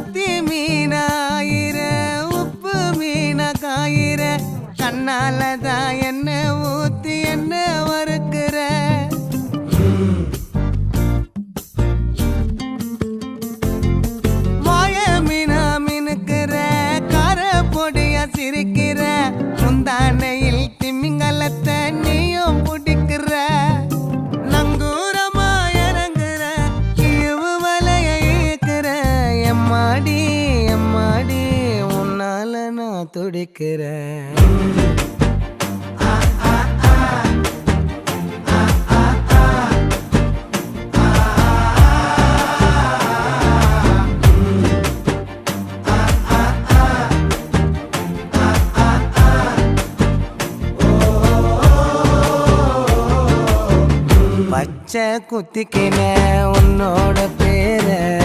மத்தி மீனாயிர உப்பு மீன காயிர கண்ணால தான் என்ன ஊத்தி என்ன வறுக்கிற? வாய மீனா மினுக்கிற கார பொடியா சிரிக்கிற முந்தான நான் துடிக்கிறேன். பச்சை குத்திக்கின உன்னோட பேரை.